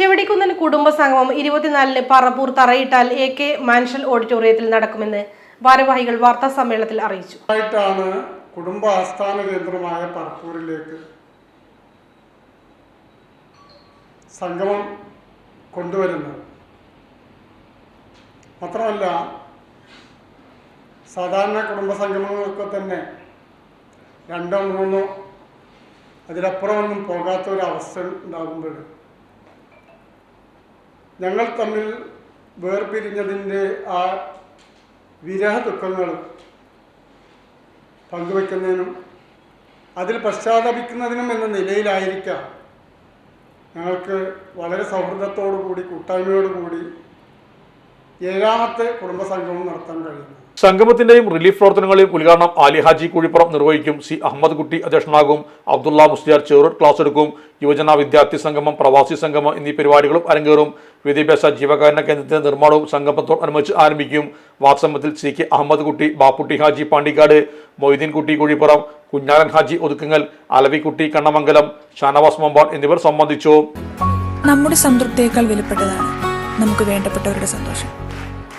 ചെവടിക്കുന്നൻ കുടുംബസംഗമം ഇരുപത്തിനാലിന് Parappur Tharayittal A K മാൻഷൽ ഓഡിറ്റോറിയത്തിൽ നടക്കുമെന്ന് ഭാരവാഹികൾ വാർത്താ സമ്മേളനത്തിൽ അറിയിച്ചു. ആയിട്ടാണ് കുടുംബ ആസ്ഥാന കേന്ദ്രമായ പറപ്പൂരിലേക്ക് സംഗമം കൊണ്ടുവരുന്നത്. മാത്രമല്ല സാധാരണ കുടുംബ സംഗമങ്ങളൊക്കെ തന്നെ രണ്ടോ മൂന്നോ അതിലപ്പുറമൊന്നും പോകാത്ത ഒരു അവസ്ഥ ഉണ്ടാകുമ്പോൾ ഞങ്ങൾ തമ്മിൽ വേർപിരിഞ്ഞതിന്റെ ആ വിരഹ ദുഃഖങ്ങൾ പങ്കുവെക്കുന്നതിനും അതിൽ പശ്ചാത്തപിക്കുന്നതിനും എന്ന നിലയിലായിരിക്കാം ഞങ്ങൾക്ക് വളരെ സൗഹൃദത്തോടു കൂടി കൂട്ടായ്മയോടു കൂടി കുടുംബ സംഗമം നടത്താൻ കഴിയുന്നു. സംഗമത്തിന്റെയും റിലീഫ് പ്രവർത്തനങ്ങളെയും ഉദ്ഘാടനം ആലി ഹാജി കുഴിപ്പുറം നിർവഹിക്കും. സി അഹമ്മദ് കുട്ടി അധ്യക്ഷനാകും. അബ്ദുള്ള മുസ്ലിയാർ ചെറൂർ ക്ലാസ് എടുക്കും. യുവജന വിദ്യാർത്ഥി സംഗമം പ്രവാസി സംഗമം എന്നീ പരിപാടികളും അരങ്ങേറും. വിദ്യാഭ്യാസ ജീവകാരുണ്യ കേന്ദ്രത്തിന്റെ നിർമ്മാണവും സംഗമത്തോടനുബന്ധിച്ച് ആരംഭിക്കും. വാക്സമത്തിൽ സി കെ അഹമ്മദ് കുട്ടി ബാപ്പുട്ടി ഹാജി പാണ്ടിക്കാട് മൊയ്തീൻ കുട്ടി കുഴിപ്പുറം കുഞ്ഞാലൻ ഹാജി ഒതുക്കുങ്ങൽ അലവിക്കുട്ടി കണ്ണമംഗലം ഷാനവാസ് മമ്പാൻ എന്നിവർ സംബന്ധിച്ചു. നമ്മുടെ സംതൃപ്തിയേക്കാൾ വിലപ്പെട്ടതാണ് നമുക്ക് വേണ്ടപ്പെട്ടവരുടെ സന്തോഷം.